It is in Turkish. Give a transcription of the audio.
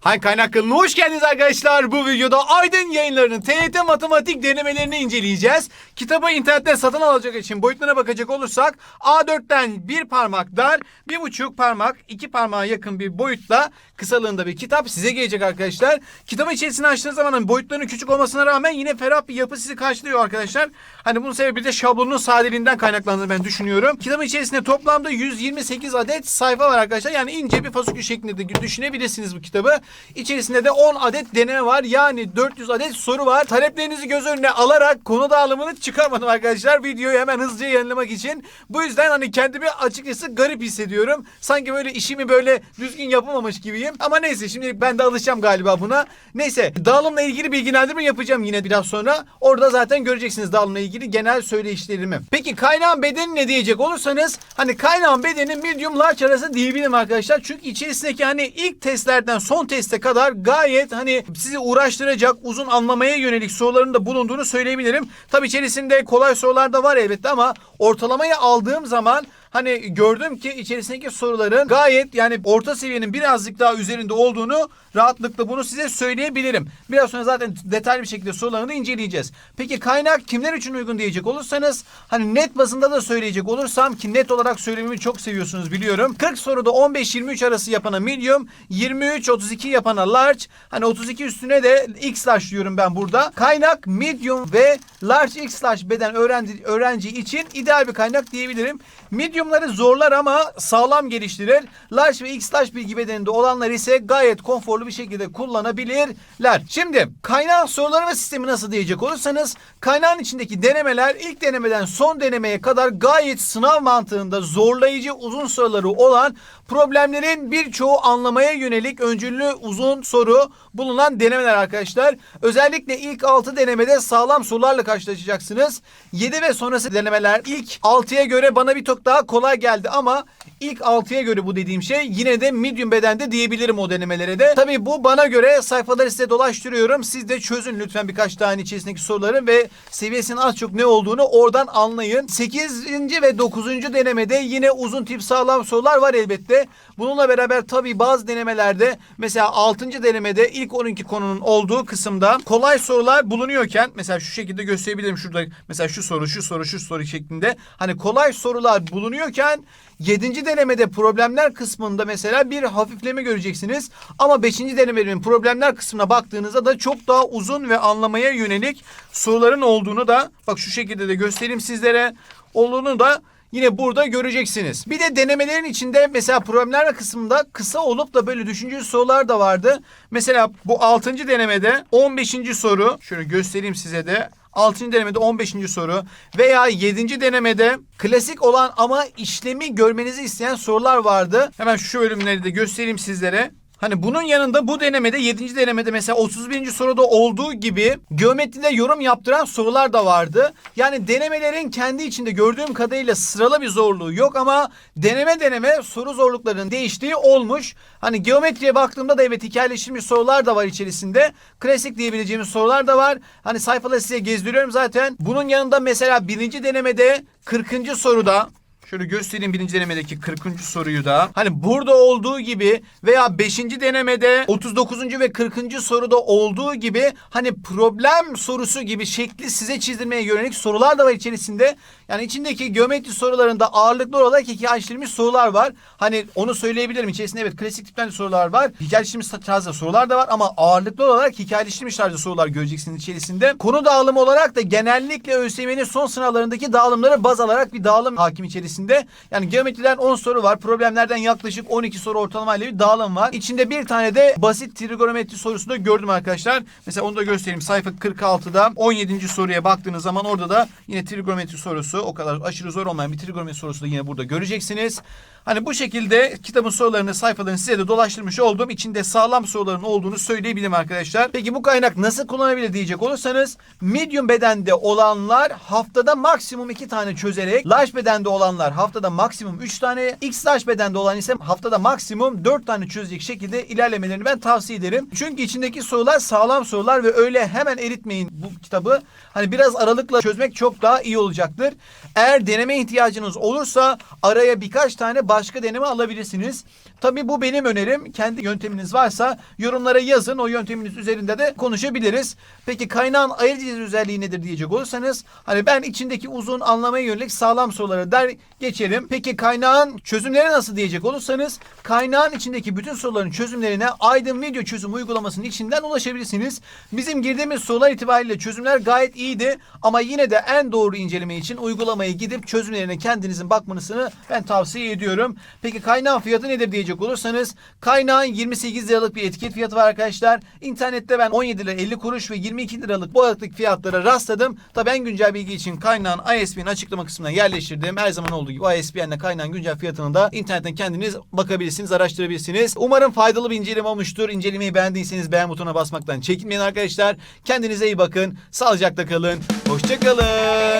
Hay Kaynak kanalına hoş geldiniz arkadaşlar. Bu videoda Aydın yayınlarının TYT matematik denemelerini inceleyeceğiz. Kitabı internetten satın alacak için boyutlarına bakacak olursak A4'ten bir parmak dar, bir buçuk parmak, iki parmağa yakın bir boyutla kısalığında bir kitap size gelecek arkadaşlar. Kitabın içerisini açtığınız zaman hani boyutlarının küçük olmasına rağmen yine ferah bir yapı sizi karşılıyor arkadaşlar. Hani bunun sebebi de şablonun sadeliğinden kaynaklandığını ben düşünüyorum. Kitabın içerisinde toplamda 128 adet sayfa var arkadaşlar. Yani ince bir fasikül şeklinde de düşünebilirsiniz bu kitabı. İçerisinde de 10 adet deneme var. Yani 400 adet soru var. Taleplerinizi göz önüne alarak konu dağılımını çıkarmadım arkadaşlar. Videoyu hemen hızlıca yayınlamak için. Bu yüzden hani kendimi açıkçası garip hissediyorum. Sanki böyle işimi böyle düzgün yapamamış gibiyim. Ama neyse şimdi ben de alışacağım galiba buna. Neyse dağılımla ilgili bilgilendirme yapacağım yine biraz sonra. Orada zaten göreceksiniz dağılımla ilgili genel söyleyişlerimi. Peki kaynağın bedeni ne diyecek olursanız hani kaynağın bedeni medium large arası diyebilirim arkadaşlar. Çünkü içerisindeki hani ilk testlerden son teste kadar gayet hani sizi uğraştıracak uzun anlamaya yönelik soruların da bulunduğunu söyleyebilirim. Tabi içerisinde kolay sorular da var elbette ama ortalamayı aldığım zaman Hani gördüm ki içerisindeki soruların gayet yani orta seviyenin birazcık daha üzerinde olduğunu rahatlıkla bunu size söyleyebilirim. Biraz sonra zaten detaylı bir şekilde sorularını inceleyeceğiz. Peki kaynak kimler için uygun diyecek olursanız hani net bazında da söyleyecek olursam ki net olarak söylememi çok seviyorsunuz biliyorum. 40 soruda 15-23 arası yapana medium, 23-32 yapana large, hani 32 üstüne de X large diyorum ben burada. Kaynak medium ve large X large beden öğrenci, öğrenci için ideal bir kaynak diyebilirim. Medium'ları zorlar ama sağlam geliştirir. Large ve X large bilgi bedeninde olanlar ise gayet konforlu bir şekilde kullanabilirler. Şimdi kaynağın soruları ve sistemi nasıl diyecek olursanız kaynağın içindeki denemeler ilk denemeden son denemeye kadar gayet sınav mantığında zorlayıcı uzun soruları olan problemlerin birçoğu anlamaya yönelik öncüllü uzun soru bulunan denemeler arkadaşlar. Özellikle ilk 6 denemede sağlam sorularla karşılaşacaksınız. 7 ve sonrası denemeler ilk 6'ya göre bana bir çok daha kolay geldi ama ilk 6'ya göre bu dediğim şey yine de medium bedende diyebilirim o denemelere de. Tabii bu bana göre sayfaları size dolaştırıyorum. Siz de çözün lütfen birkaç tane içerisindeki soruları ve seviyesinin az çok ne olduğunu oradan anlayın. 8. ve 9. denemede yine uzun tip sağlam sorular var elbette. Bununla beraber tabii bazı denemelerde mesela 6. denemede ilk 12 konunun olduğu kısımda kolay sorular bulunuyorken mesela şu şekilde gösterebilirim şurada mesela şu soru şu soru şu soru şeklinde hani kolay sorular bulunuyorken 7. denemede problemler kısmında mesela bir hafifleme göreceksiniz. Ama 5. denemenin problemler kısmına baktığınızda da çok daha uzun ve anlamaya yönelik soruların olduğunu da bak şu şekilde de göstereyim sizlere. Olduğunu da Yine burada göreceksiniz. Bir de denemelerin içinde mesela problemler kısmında kısa olup da böyle düşünce sorular da vardı. Mesela bu 6. denemede 15. soru şöyle göstereyim size de. 6. denemede 15. soru veya 7. denemede klasik olan ama işlemi görmenizi isteyen sorular vardı. Hemen şu bölümleri de göstereyim sizlere. Hani bunun yanında bu denemede 7. denemede mesela 31. soruda olduğu gibi geometride yorum yaptıran sorular da vardı. Yani denemelerin kendi içinde gördüğüm kadarıyla sıralı bir zorluğu yok ama deneme deneme soru zorluklarının değiştiği olmuş. Hani geometriye baktığımda da evet hikayeleştirilmiş sorular da var içerisinde. Klasik diyebileceğimiz sorular da var. Hani sayfaları size gezdiriyorum zaten. Bunun yanında mesela birinci denemede 40. soruda Şöyle göstereyim birinci denemedeki 40. soruyu da. Hani burada olduğu gibi veya 5. denemede 39. ve 40. soruda olduğu gibi hani problem sorusu gibi şekli size çizdirmeye yönelik sorular da var içerisinde. Yani içindeki geometri sorularında ağırlıklı olarak hikayeleştirilmiş sorular var. Hani onu söyleyebilirim. İçerisinde evet klasik tipten sorular var. Hikayeleştirilmiş tarzda sorular da var ama ağırlıklı olarak hikayeleştirilmiş tarzda sorular göreceksiniz içerisinde. Konu dağılımı olarak da genellikle ÖSYM'nin son sınavlarındaki dağılımları baz alarak bir dağılım hakim içerisinde içerisinde. Yani geometriden 10 soru var. Problemlerden yaklaşık 12 soru ortalamayla bir dağılım var. İçinde bir tane de basit trigonometri sorusu da gördüm arkadaşlar. Mesela onu da göstereyim. Sayfa 46'da 17. soruya baktığınız zaman orada da yine trigonometri sorusu o kadar aşırı zor olmayan bir trigonometri sorusu da yine burada göreceksiniz. Hani bu şekilde kitabın sorularını sayfalarını size de dolaştırmış oldum. İçinde sağlam soruların olduğunu söyleyebilirim arkadaşlar. Peki bu kaynak nasıl kullanabilir diyecek olursanız medium bedende olanlar haftada maksimum iki tane çözerek large bedende olanlar haftada maksimum 3 tane, X bedende olan ise haftada maksimum 4 tane çözecek şekilde ilerlemelerini ben tavsiye ederim. Çünkü içindeki sorular sağlam sorular ve öyle hemen eritmeyin bu kitabı. Hani biraz aralıkla çözmek çok daha iyi olacaktır. Eğer deneme ihtiyacınız olursa araya birkaç tane başka deneme alabilirsiniz. Tabii bu benim önerim. Kendi yönteminiz varsa yorumlara yazın. O yönteminiz üzerinde de konuşabiliriz. Peki kaynağın ayırt özelliği nedir diyecek olursanız hani ben içindeki uzun anlamaya yönelik sağlam soruları der geçerim. Peki kaynağın çözümleri nasıl diyecek olursanız kaynağın içindeki bütün soruların çözümlerine Aydın Video Çözüm uygulamasının içinden ulaşabilirsiniz. Bizim girdiğimiz sorular itibariyle çözümler gayet iyiydi ama yine de en doğru inceleme için uygulamaya gidip çözümlerine kendinizin bakmanızı ben tavsiye ediyorum. Peki kaynağın fiyatı nedir diyecek olursanız kaynağın 28 liralık bir etiket fiyatı var arkadaşlar. İnternette ben 17 lira 50 kuruş ve 22 liralık bu aralık fiyatlara rastladım. Tabi en güncel bilgi için kaynağın ISB'nin açıklama kısmına yerleştirdim. Her zaman olduğu gibi ISBN'le kaynağın güncel fiyatını da internetten kendiniz bakabilirsiniz, araştırabilirsiniz. Umarım faydalı bir inceleme olmuştur. İncelemeyi beğendiyseniz beğen butonuna basmaktan çekinmeyin arkadaşlar. Kendinize iyi bakın. Sağlıcakla kalın. Hoşçakalın.